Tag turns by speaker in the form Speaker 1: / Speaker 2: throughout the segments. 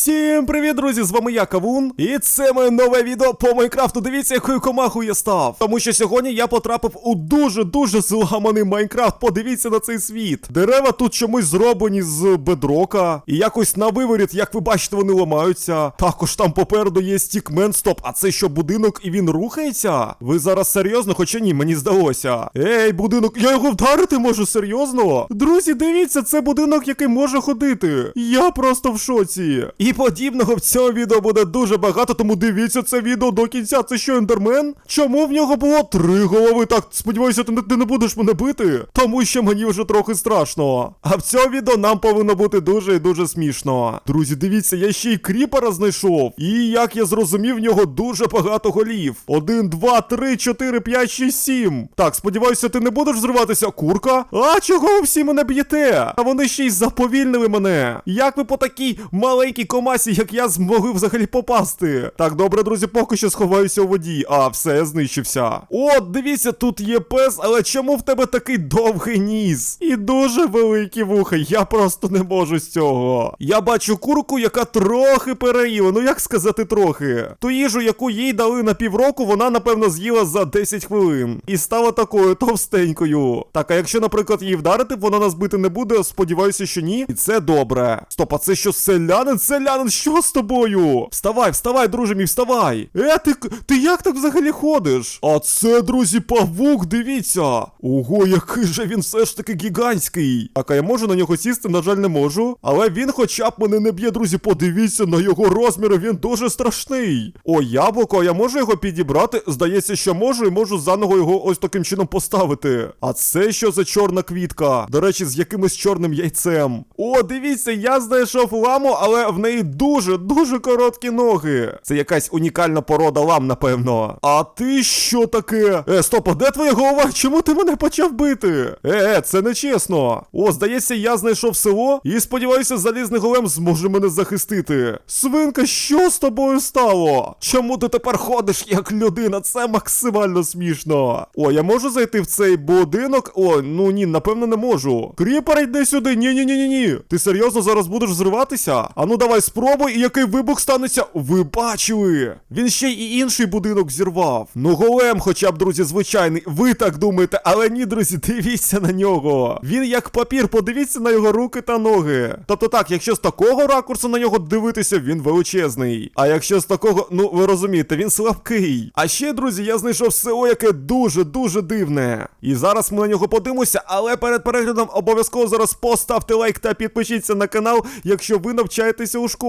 Speaker 1: Всім привіт, друзі! З вами я Кавун, і це моє нове відео по Майнкрафту. Дивіться, якою комахою я став. Тому що сьогодні я потрапив у дуже-дуже зламаний Майнкрафт. Подивіться на цей світ. Дерева тут чомусь зроблені з бедрока. І якось на виворіт, як ви бачите, вони ламаються. Також там попереду є стікмен. Стоп, а це що будинок і він рухається? Ви зараз серйозно? Хоча ні, мені здалося. Ей, будинок, я його вдарити можу, серйозно? Друзі, дивіться, це будинок, який може ходити. Я просто в шоці. І подібного в цьому відео буде дуже багато, тому дивіться це відео до кінця. Це що, ендермен? Чому в нього було три голови? Так, сподіваюся, ти ти не будеш мене бити, тому що мені вже трохи страшно. А в цьому відео нам повинно бути дуже і дуже смішно. Друзі, дивіться, я ще й кріпера знайшов. І як я зрозумів, в нього дуже багато голів. Один, два, три, чотири, п'ять, шість, сім. Так, сподіваюся, ти не будеш зриватися, курка? А чого ви всі мене б'єте? А вони ще й заповільнили мене. Як ви по такій маленькій комасі, як я, змогли взагалі попасти? Так, добре, друзі, поки що сховаюся у воді. А, все, я знищився. О, дивіться, тут є пес, але чому в тебе такий довгий ніс? І дуже великі вуха. Я просто не можу з цього. Я бачу курку, яка трохи переїла. Ну як сказати трохи? Ту їжу, яку їй дали на півроку, вона напевно з'їла за 10 хвилин. І стала такою товстенькою. Так, а якщо, наприклад, її вдарити, вона нас бити не буде. Сподіваюся, що ні. І це добре. Стоп, а це що селянин? Селянин, що з тобою? Вставай, вставай, друже мій, вставай. Е, ти, ти як так взагалі ходиш? А це, друзі, павук, дивіться. Ого, який же він все ж таки гігантський. Так, а я можу на нього сісти, на жаль, не можу. Але він хоча б мене не б'є, друзі. Подивіться на його розміри, він дуже страшний. О, яблуко, я можу його підібрати? Здається, що можу, і можу заново його ось таким чином поставити. А це що за чорна квітка? До речі, з якимось чорним яйцем. О, дивіться, я знайшов ламу, але в неї дуже, дуже короткі ноги. Це якась унікальна порода лам, напевно. А ти що таке? Е, стоп, а де твоя голова? Чому ти мене почав бити? Е, е, це не чесно. О, здається, я знайшов село і сподіваюся, залізний голем зможе мене захистити. Свинка, що з тобою стало? Чому ти тепер ходиш як людина? Це максимально смішно. О, я можу зайти в цей будинок? О, ну ні, напевно, не можу. Кріпер, йди сюди. Ні, ні, ні, ні, ні. Ти серйозно зараз будеш зриватися? А ну давай спробуй, і який вибух станеться. Ви бачили? Він ще й інший будинок зірвав. Ну, голем, хоча б, друзі, звичайний. Ви так думаєте, але ні, друзі, дивіться на нього. Він як папір, подивіться на його руки та ноги. Тобто так, якщо з такого ракурсу на нього дивитися, він величезний. А якщо з такого, ну ви розумієте, він слабкий. А ще, друзі, я знайшов село, яке дуже-дуже дивне. І зараз ми на нього подивимося, але перед переглядом обов'язково зараз поставте лайк та підпишіться на канал, якщо ви навчаєтеся у школі.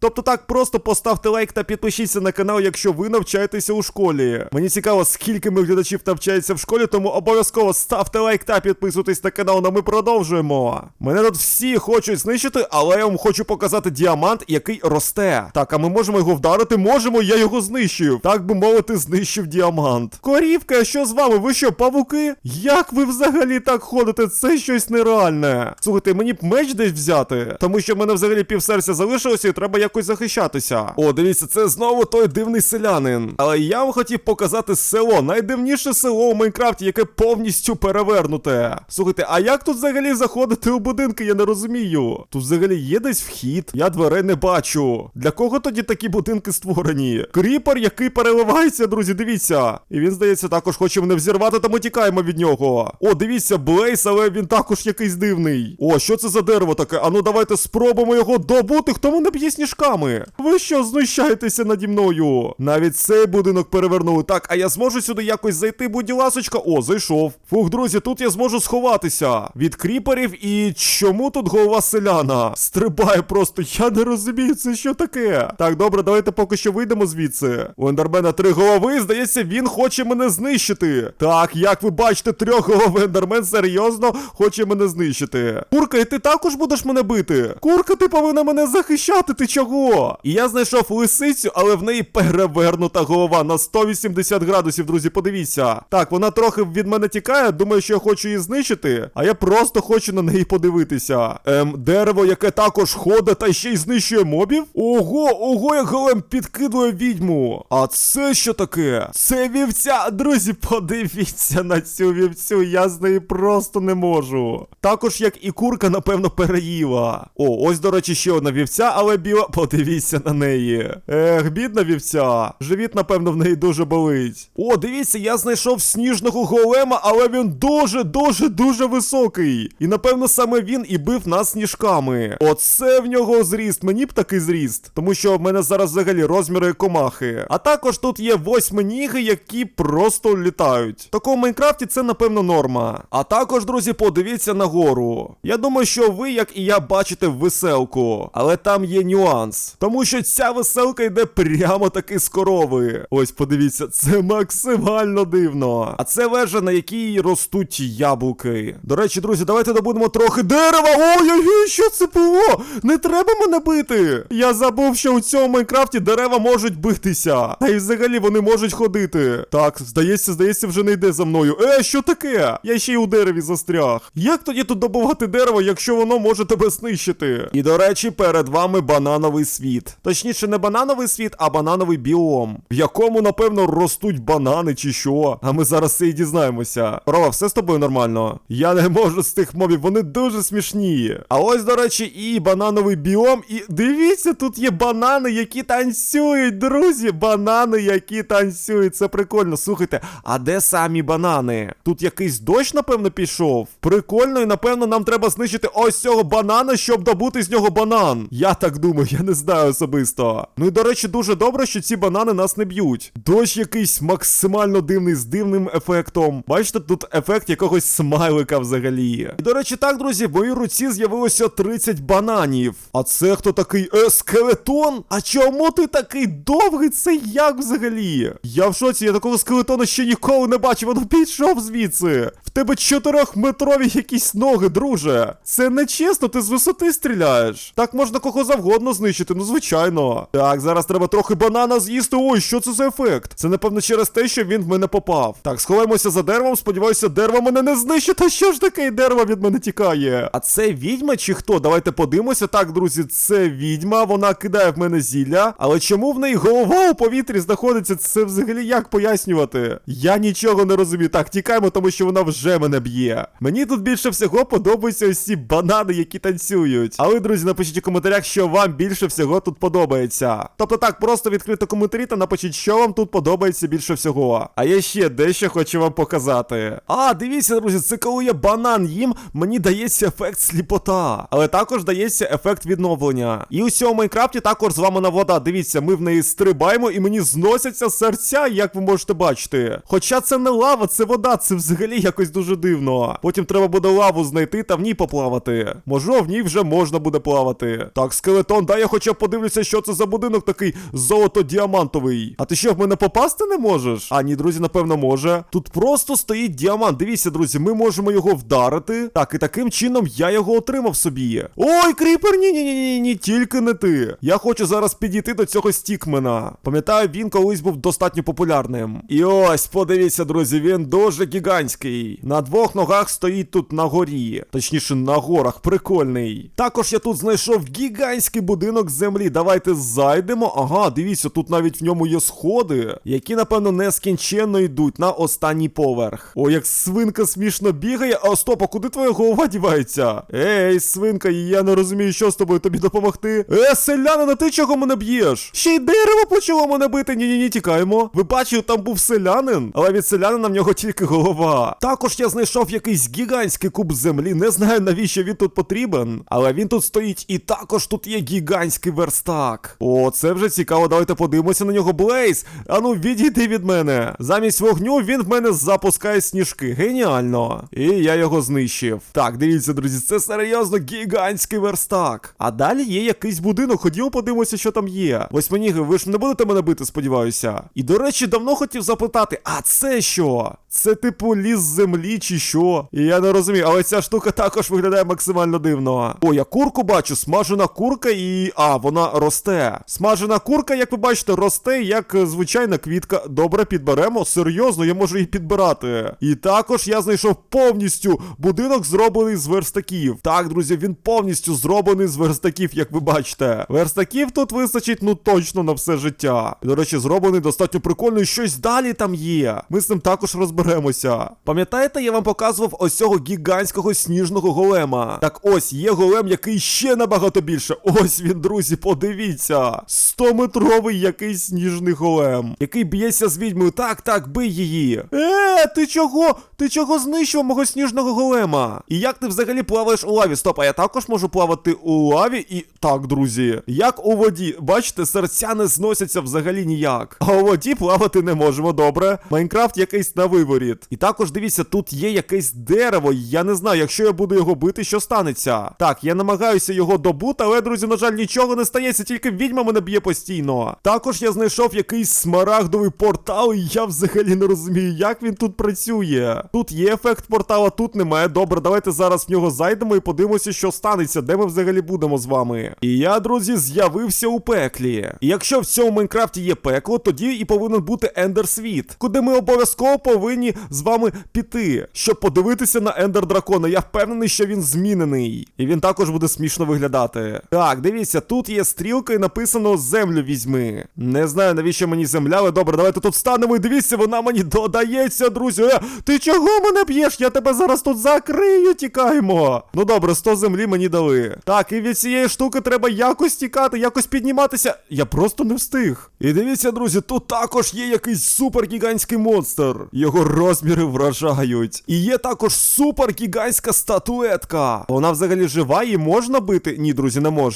Speaker 1: Тобто так, просто поставте лайк та підпишіться на канал, якщо ви навчаєтеся у школі. Мені цікаво, скільки ми глядачів навчається в школі, тому обов'язково ставте лайк та підписуйтесь на канал, ну ми продовжуємо. Мене тут всі хочуть знищити, але я вам хочу показати діамант, який росте. Так, а ми можемо його вдарити? Можемо, я його знищив. Так би мовити, знищив діамант. Корівка, що з вами? Ви що, павуки? Як ви взагалі так ходите? Це щось нереальне. Слухайте, мені б меч десь взяти, тому що в мене взагалі півсерця залишилося і треба якось захищатися. О, дивіться, це знову той дивний селянин. Але я вам хотів показати село, найдивніше село у Майнкрафті, яке повністю перевернуте. Слухайте, а як тут взагалі заходити у будинки? Я не розумію. Тут взагалі є десь вхід. Я дверей не бачу. Для кого тоді такі будинки створені? Кріпер, який переливається, друзі, дивіться. І він, здається, також хоче мене взірвати, тому тікаємо від нього. О, дивіться, Блейс, але він також якийсь дивний. О, що це за дерево таке? Ану, давайте спробуємо його добути. Хто мене б'є сніжками? Ви що, знущаєтеся наді мною? Навіть цей будинок перевернули. Так, а я зможу сюди якось зайти, будь ласочка. О, зайшов. Фух, друзі, тут я зможу сховатися від кріперів. І чому тут голова селяна? Стрибає просто. Я не розумію, це що таке. Так, добре, давайте поки що вийдемо звідси. У ендермена три голови. Здається, він хоче мене знищити. Так, як ви бачите, трьох голов ендермен серйозно хоче мене знищити. Курка, і ти також будеш мене бити? Курка, ти повинна мене захищати. Ти чого? І я знайшов лисицю, але в неї перевернута голова на 180 градусів, друзі. Подивіться. Так, вона трохи від мене тікає. Думаю, що я хочу її знищити. А я просто хочу на неї подивитися. Ем, дерево, яке також ходить та ще й знищує мобів. Ого, ого, як голем підкидує відьму. А це що таке? Це вівця. Друзі, подивіться на цю вівцю. Я з неї просто не можу. Також, як і курка, напевно, переїла. О, ось, до речі, ще одна вівця, але біла. Подивіться на неї. Ех, бідна вівця. Живіт, напевно, в неї дуже болить. О, дивіться, я знайшов сніжного голема, але він дуже, дуже, високий. І напевно саме він і бив нас сніжками. Оце в нього зріст. Мені б такий зріст. Тому що в мене зараз взагалі розміри комахи. А також тут є восьминіги, які просто літають. В такому Майнкрафті це, напевно, норма. А також, друзі, подивіться нагору. Я думаю, що ви, як і я, бачите веселку. Але там є нюанс. Тому що ця веселка йде прямо таки з корови. Ось подивіться, це максимально дивно. А це вежа, на якій ростуть яблуки. До речі, друзі, давайте добудемо трохи дерева. Ой-ой-ой, що це було? Не треба мене бити. Я забув, що у цьому Майнкрафті дерева можуть битися. А й взагалі вони можуть ходити. Так, здається, здається, вже не йде за мною. Е, що таке? Я ще й у дереві застряг. Як тоді тут добувати дерево, якщо воно може тебе знищити? І до речі, перед вами банановий світ. Точніше, не банановий світ, а банановий біом, в якому, напевно, ростуть банани чи що. А ми зараз це і дізнаємося. Рова, все з тобою нормально? Я не можу з тих мобів, вони дуже смішні. А ось, до речі, і банановий біом. І дивіться, тут є банани, які танцюють, друзі. Банани, які танцюють. Це прикольно. Слухайте, а де самі банани? Тут якийсь дощ, напевно, пішов. Прикольно, і напевно нам треба знищити ось цього банана, щоб добути з нього банан. Я так думаю, я не знаю особисто. Ну і до речі, дуже добре, що ці банани нас не б'ють. Дощ якийсь максимально дивний з дивним ефектом. Бачите, тут ефект якогось смайлика взагалі. І до речі, так, друзі, в моїй руці з'явилося 30 бананів. А це хто такий? Е, скелетон? А чому ти такий довгий? Це як взагалі? Я в шоці, я такого скелетона ще ніколи не бачив. Воно пішов звідси. В тебе чотирьохметрові якісь ноги, друже. Це не чесно, ти з висоти стріляєш. Так можна кого завгодно знищити, ну звичайно. Так, зараз треба трохи банана з'їсти. Ой, що це за ефект? Це напевно через те, що він в мене попав. Так, сховаємося за деревом. Сподіваюся, дерево мене не знищить. А що ж таке дерево від мене тікає? А це відьма чи хто? Давайте подивимося. Так, друзі, це відьма. Вона кидає в мене зілля. Але чому в неї голова у повітрі знаходиться? Це взагалі як пояснювати? Я нічого не розумію. Так, тікаємо, тому що вона вже мене б'є. Мені тут більше всього подобаються ось ці банани, які танцюють. А ви, друзі, напишіть у коментарях, що вам більше всього тут подобається. Тобто так, просто відкрити коментарі та напишіть, що вам тут подобається більше всього. А я ще дещо хочу вам показати. А, дивіться, друзі, це коли я банан їм, мені дається ефект сліпота. Але також дається ефект відновлення. І у цьому Майнкрафті також зламана вода. Дивіться, ми в неї стрибаємо і мені зносяться серця, як ви можете бачити. Хоча це не лава, це вода, це взагалі якось дуже дивно. Потім треба буде лаву знайти та в ній поплавати. Може, в ній вже можна буде плавати. Так, скелетон, дай я хоча б подивлюся, що це за будинок такий золото-діамантовий. А ти що, в мене попасти не можеш? А ні, друзі, напевно, може. Тут просто стоїть діамант. Дивіться, друзі, ми можемо його вдарити. Так, і таким чином я його отримав собі. Ой, кріпер, ні, ні, ні, ні, ні, тільки не ти. Я хочу зараз підійти до цього стікмена. Пам'ятаю, він колись був достатньо популярним. І ось, подивіться, друзі, він дуже гігантський. На двох ногах стоїть тут на горі. Точніше, на горах, прикольний. Також я тут знайшов гігантський будинок землі. Давайте зайдемо. Ага, дивіться, тут навіть в ньому є сходи, які, напевно, нескінченно йдуть на останній поверх. О, як свинка смішно бігає. А стоп, а куди твоя голова дівається? Ей, свинка, я не розумію, що з тобою тобі допомогти. Е, селянина, ти чого мене б'єш? Ще й дерево почало мене бити. Ні, ні, ні, тікаємо. Ви бачили, там був селянин, але від селянина в нього тільки голова. Також я знайшов якийсь гігантський куб землі. Не знаю навіщо він тут потрібен, але він тут стоїть, і також тут є гігантський верстак. О, це вже цікаво. Давайте подивимося на нього. Блейз. Ану, відійди від мене. Замість вогню він в мене запускає сніжки. Геніально. І я його знищив. Так, дивіться, друзі, це серйозно гігантський верстак. А далі є якийсь будинок. Ходімо, подивимося, що там є. Восьминіги, ви ж не будете мене бити, сподіваюся. І до речі, давно хотів запитати, а це що? Це типу ліс землі чи що? І я не розумію, але ця штука також виглядає максимально дивно. О, я курку бачу, смажена курка і. А, вона росте. Смажена курка, як ви бачите, росте як е, звичайна квітка. Добре, підберемо. Серйозно, я можу її підбирати. І також я знайшов повністю будинок, зроблений з верстаків. Так, друзі, він повністю зроблений з верстаків, як ви бачите. Верстаків тут вистачить, ну точно на все життя. До речі, зроблений достатньо прикольно, і щось далі там є. Ми з ним також розберемося. Пам'ятаєте, я вам показував ось цього гігантського сніжного голема. Так ось є голем, який ще набагато більше. Ось він, друзі, подивіться. 100-метровий якийсь сніжний голем, який б'ється з відьмою. Так, так, бий її. Е, ти чого? Ти чого знищив мого сніжного голема? І як ти взагалі плаваєш у лаві? Стоп, а я також можу плавати у лаві і. Так, друзі, як у воді. Бачите, серця не зносяться взагалі ніяк. А у воді плавати не можемо, добре. Майнкрафт якийсь на виворіт. І також дивіться, тут є якесь дерево. Я не знаю, якщо я буду його бити, що станеться. Так, я намагаюся його добути, але, друзі, на жаль, нічого не стається, тільки відьма мене б'є постійно. Також я знайшов якийсь смарагдовий портал, і я взагалі не розумію, як він тут працює. Тут є ефект портала, тут немає. Добре, давайте зараз в нього зайдемо і подивимося, що станеться, де ми взагалі будемо з вами. І я, друзі, з'явився у пеклі. І якщо в цьому Майнкрафті є пекло, тоді і повинен бути Ендер Світ, куди ми обов'язково повинні з вами піти, щоб подивитися на Ендер Дракона. Я впевнений, що він змінений. І він також буде смішно виглядати. Так, дивіться, тут є стрілка і написано землю візьми. Не знаю, навіщо мені земля, але добре, давайте тут станемо і дивіться, вона мені додається, друзі. Е, ти чого мене б'єш? Я тебе зараз тут закрию, тікаємо. Ну добре, 100 землі мені дали. Так, і від цієї штуки треба якось тікати, якось підніматися. Я просто не встиг. І дивіться, друзі, тут також є якийсь супергігантський монстр. Його розміри вражають. І є також супергігантська статуетка. Вона взагалі жива і можна бити? Ні, друзі, не можна.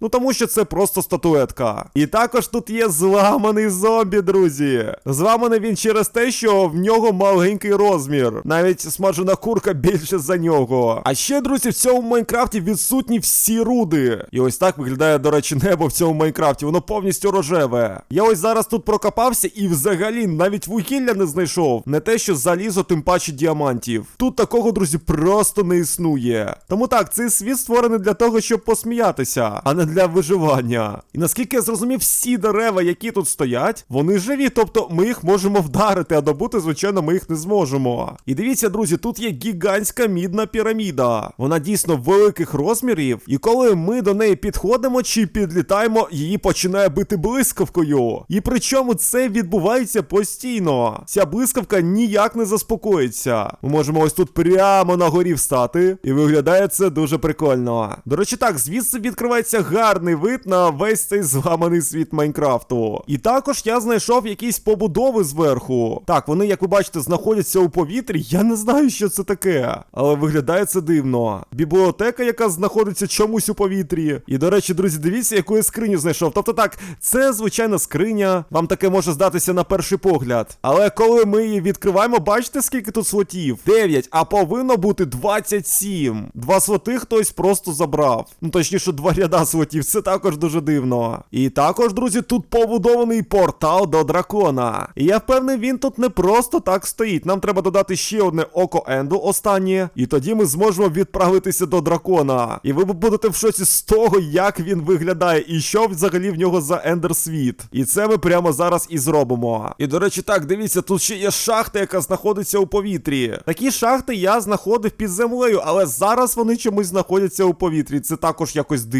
Speaker 1: Ну тому що це просто статуетка. І також тут є зламаний зомбі, друзі. Зламаний він через те, що в нього маленький розмір. Навіть смажена курка більше за нього. А ще, друзі, в цьому Майнкрафті відсутні всі руди. І ось так виглядає, до речі, небо в цьому Майнкрафті. Воно повністю рожеве. Я ось зараз тут прокопався і взагалі навіть вугілля не знайшов. Не те, що залізо, тим паче діамантів. Тут такого, друзі, просто не існує. Тому так, цей світ створений для того, щоб посміятися, а не для виживання. І наскільки я зрозумів, всі дерева, які тут стоять, вони живі, тобто ми їх можемо вдарити, а добути, звичайно, ми їх не зможемо. І дивіться, друзі, тут є гігантська мідна піраміда. Вона дійсно великих розмірів, і коли ми до неї підходимо чи підлітаємо, її починає бити блискавкою. І причому це відбувається постійно. Ця блискавка ніяк не заспокоїться. Ми можемо ось тут прямо на горі встати, і виглядає це дуже прикольно. До речі, так, звідси відкривається гарний вид на весь цей зламаний світ Майнкрафту. І також я знайшов якісь побудови зверху. Так, вони, як ви бачите, знаходяться у повітрі. Я не знаю, що це таке, але виглядає це дивно. Бібліотека, яка знаходиться чомусь у повітрі. І до речі, друзі, дивіться, яку я скриню знайшов. Тобто так, це звичайна скриня. Вам таке може здатися на перший погляд. Але коли ми її відкриваємо, бачите, скільки тут слотів? 9, а повинно бути 27. Два слоти хтось просто забрав. Ну точніше, два ряда слотів. Це також дуже дивно. І також, друзі, тут побудований портал до дракона. І я впевнений, він тут не просто так стоїть. Нам треба додати ще одне око Енду, останнє. І тоді ми зможемо відправитися до дракона. І ви будете в шоці з того, як він виглядає, і що взагалі в нього за ендер світ. І це ми прямо зараз і зробимо. І до речі, так, дивіться, тут ще є шахта, яка знаходиться у повітрі. Такі шахти я знаходив під землею, але зараз вони чомусь знаходяться у повітрі. Це також якось дивно.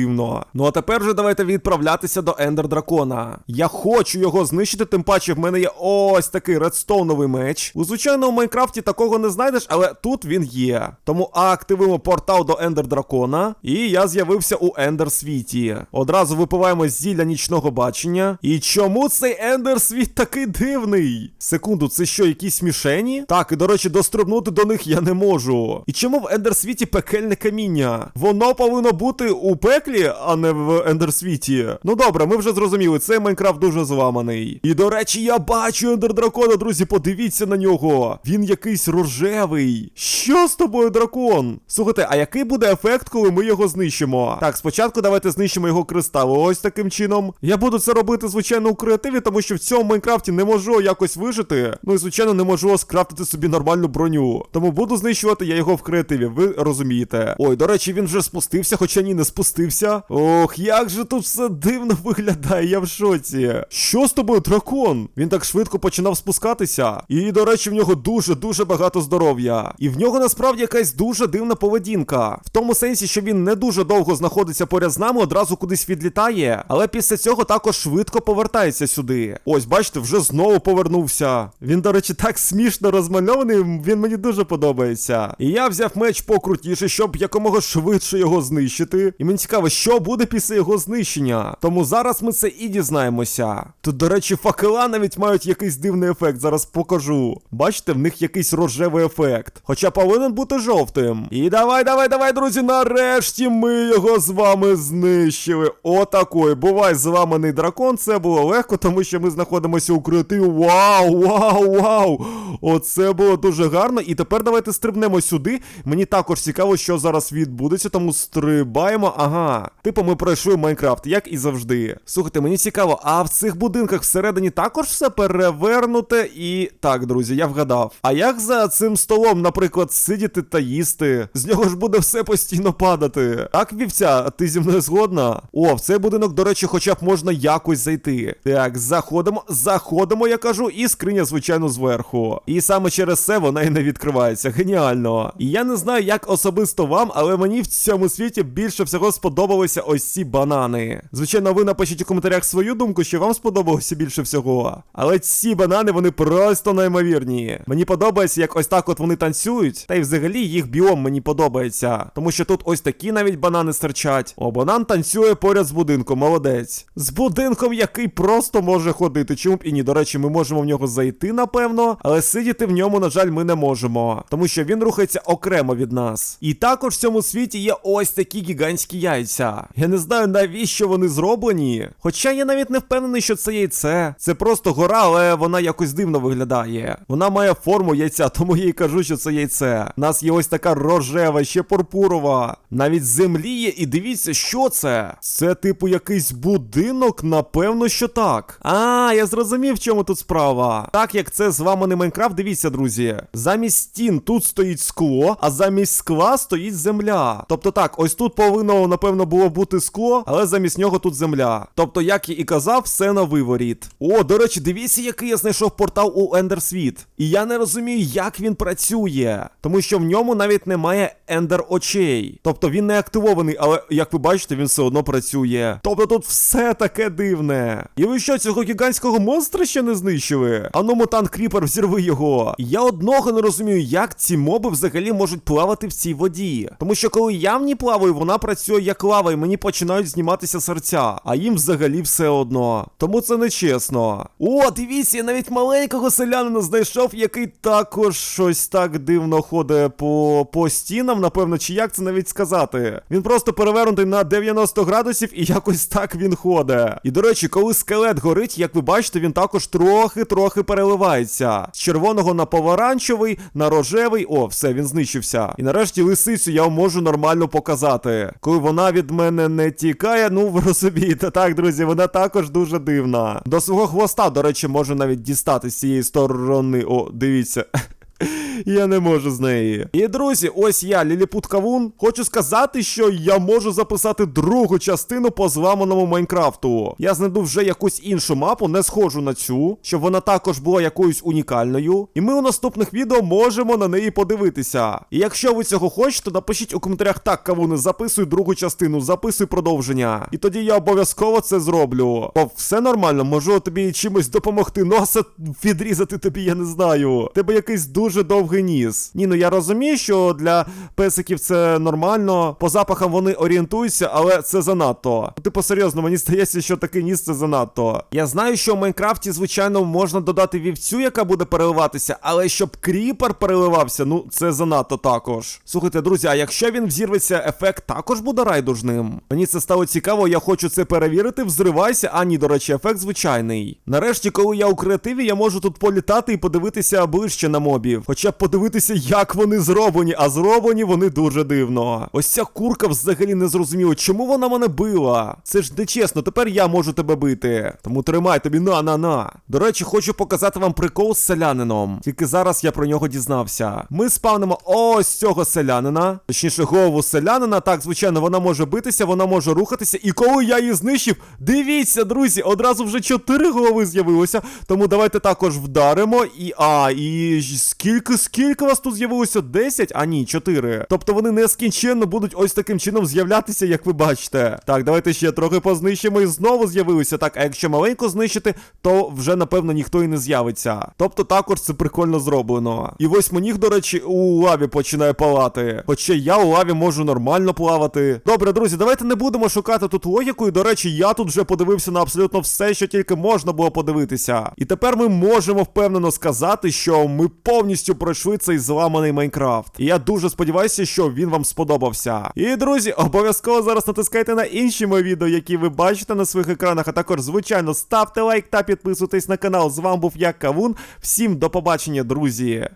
Speaker 1: Ну а тепер вже давайте відправлятися до ендер дракона. Я хочу його знищити, тим паче в мене є ось такий редстоуновий меч. У звичайному Майнкрафті такого не знайдеш, але тут він є. Тому активуємо портал до ендер дракона. І я з'явився у ендер світі. Одразу випиваємо зілля нічного бачення. І чому цей ендер світ такий дивний? Секунду, це що, якісь мішені? Так, і до речі, дострибнути до них я не можу. І чому в ендер світі пекельне каміння? Воно повинно бути у пеклі, а не в ендер світі. Ну добре, ми вже зрозуміли, цей Майнкрафт дуже зламаний. І до речі, я бачу ендер дракона, друзі, подивіться на нього. Він якийсь рожевий. Що з тобою, дракон? Слухайте, а який буде ефект, коли ми його знищимо? Так, спочатку давайте знищимо його кристали. Ось таким чином. Я буду це робити, звичайно, у креативі, тому що в цьому Майнкрафті не можу якось вижити. Ну і звичайно, не можу скрафтити собі нормальну броню. Тому буду знищувати я його в креативі, ви розумієте. Ой, до речі, він вже спустився, хоча ні, не спустився. Ох, як же тут все дивно виглядає, я в шоці. Що з тобою, дракон? Він так швидко починав спускатися. І, до речі, в нього дуже-дуже багато здоров'я. І в нього насправді якась дуже дивна поведінка. В тому сенсі, що він не дуже довго знаходиться поряд з нами, одразу кудись відлітає. Але після цього також швидко повертається сюди. Ось, бачите, вже знову повернувся. Він, до речі, так смішно розмальований, він мені дуже подобається. І я взяв меч покрутіше, щоб якомога швидше його знищити. І мені цікаво, що буде після його знищення. Тому зараз ми це і дізнаємося. Тут, до речі, факела навіть мають якийсь дивний ефект. Зараз покажу. Бачите, в них якийсь рожевий ефект. Хоча повинен бути жовтим. І давай, давай, давай, друзі. Нарешті ми його з вами знищили. Отакой. Бувай, зламаний дракон. Це було легко, тому що ми знаходимося у крити. Вау, вау, вау! Оце було дуже гарно. І тепер давайте стрибнемо сюди. Мені також цікаво, що зараз відбудеться, тому стрибаємо. Ага. Типу, ми пройшли Майнкрафт, як і завжди. Слухайте, мені цікаво, а в цих будинках всередині також все перевернуте і. Так, друзі, я вгадав. А як за цим столом, наприклад, сидіти та їсти? З нього ж буде все постійно падати. Так, вівця, ти зі мною згодна? О, в цей будинок, до речі, хоча б можна якось зайти. Так, заходимо, заходимо, я кажу, і скриня, звичайно, зверху. І саме через це вона і не відкривається. Геніально. І я не знаю, як особисто вам, але мені в цьому світі більше всього сподобалися ось ці банани. Звичайно, ви напишіть у коментарях свою думку, що вам сподобалося більше всього. Але ці банани, вони просто неймовірні. Мені подобається, як ось так от вони танцюють. Та й взагалі їх біом мені подобається. Тому що тут ось такі навіть банани стирчать. О, банан танцює поряд з будинком, молодець. З будинком, який просто може ходити. Чому б і ні? До речі, ми можемо в нього зайти, напевно, але сидіти в ньому, на жаль, ми не можемо. Тому що він рухається окремо від нас. І також в цьому світі є ось такі гігантські яйця. Я не знаю, навіщо вони зроблені. Хоча я навіть не впевнений, що це яйце. Це просто гора, але вона якось дивно виглядає. Вона має форму яйця, тому я і кажу, що це яйце. У нас є ось така рожева, ще пурпурова. Навіть землі є, і дивіться, що це. Це, типу, якийсь будинок, напевно, що так. А, я зрозумів, в чому тут справа. Так як це зламаний Майнкрафт, дивіться, друзі. Замість стін тут стоїть скло, а замість скла стоїть земля. Тобто так, ось тут повинно, напевно, було бути скло, але замість нього тут земля. Тобто, як і казав, все на виворіт. О, до речі, дивіться, який я знайшов портал у Ендерсвіт. І я не розумію, як він працює. Тому що в ньому навіть немає ендер очей. Тобто він не активований, але як ви бачите, він все одно працює. Тобто тут все таке дивне. І ви що, цього гігантського монстра ще не знищили? Ану, мутант Кріпер, взірви його. Я одного не розумію, як ці моби взагалі можуть плавати в цій воді. Тому що коли я в ній плаваю, вона працює як лава, і мені починають зніматися серця, а їм взагалі все одно. Тому це не чесно. О, дивіться, я навіть маленького селянина знайшов, який також щось так дивно ходить по, по стінам, напевно, чи як це навіть сказати. Він просто перевернутий на 90 градусів і якось так він ходить. І до речі, коли скелет горить, як ви бачите, він також трохи-трохи переливається. З червоного на помаранчевий, на рожевий. О, все, він знищився. І нарешті лисицю я можу нормально показати. Коли вона від мене не тікає, ну ви розумієте, так, друзі, вона також дуже дивна. До свого хвоста, до речі, можу навіть дістати з цієї сторони. О, дивіться. Я не можу з неї. І друзі, ось я, Ліліпут Кавун. Хочу сказати, що я можу записати другу частину по зламаному Майнкрафту. Я знайду вже якусь іншу мапу, не схожу на цю, щоб вона також була якоюсь унікальною. І ми у наступних відео можемо на неї подивитися. І якщо ви цього хочете, напишіть у коментарях так, Кавуни, записуй другу частину, записуй продовження. І тоді я обов'язково це зроблю. Бо все нормально, можу тобі чимось допомогти. Носа відрізати тобі, я не знаю. Тебе якийсь дуже довгий ніс. Ні, ну я розумію, що для песиків це нормально. По запахам вони орієнтуються, але це занадто. Типу, серйозно, мені здається, що такий ніс це занадто. Я знаю, що в Майнкрафті, звичайно, можна додати вівцю, яка буде переливатися, але щоб кріпер переливався, ну це занадто також. Слухайте, друзі, а якщо він взірветься, ефект також буде райдужним. Мені це стало цікаво, я хочу це перевірити. Взривайся. А ні, до речі, ефект звичайний. Нарешті, коли я у креативі, я можу тут політати і подивитися ближче на мобів. Хоча б подивитися, як вони зроблені, а зроблені вони дуже дивно. Ось ця курка взагалі не зрозуміла, чому вона мене била. Це ж нечесно, тепер я можу тебе бити. Тому тримай тобі на на на. До речі, хочу показати вам прикол з селянином. Тільки зараз я про нього дізнався. Ми спавнимо ось цього селянина, точніше, голову селянина. Так, звичайно, вона може битися, вона може рухатися. І коли я її знищив, дивіться, друзі, одразу вже чотири голови з'явилося. Тому давайте також вдаримо. І. А, і скільки скільки вас тут з'явилося? 10? А ні, 4. Тобто вони нескінченно будуть ось таким чином з'являтися, як ви бачите. Так, давайте ще трохи познищимо і знову з'явилися. Так, а якщо маленько знищити, то вже напевно ніхто і не з'явиться. Тобто також це прикольно зроблено. І восьминіг, до речі, у лаві починає палати. Хоча я у лаві можу нормально плавати. Добре, друзі, давайте не будемо шукати тут логіку. І до речі, я тут вже подивився на абсолютно все, що тільки можна було подивитися. І тепер ми можемо впевнено сказати, що ми повністю пройшли цей зламаний Майнкрафт. І я дуже сподіваюся, що він вам сподобався. І друзі, обов'язково зараз натискайте на інші мої відео, які ви бачите на своїх екранах. А також, звичайно, ставте лайк та підписуйтесь на канал. З вами був я, Кавун. Всім до побачення, друзі.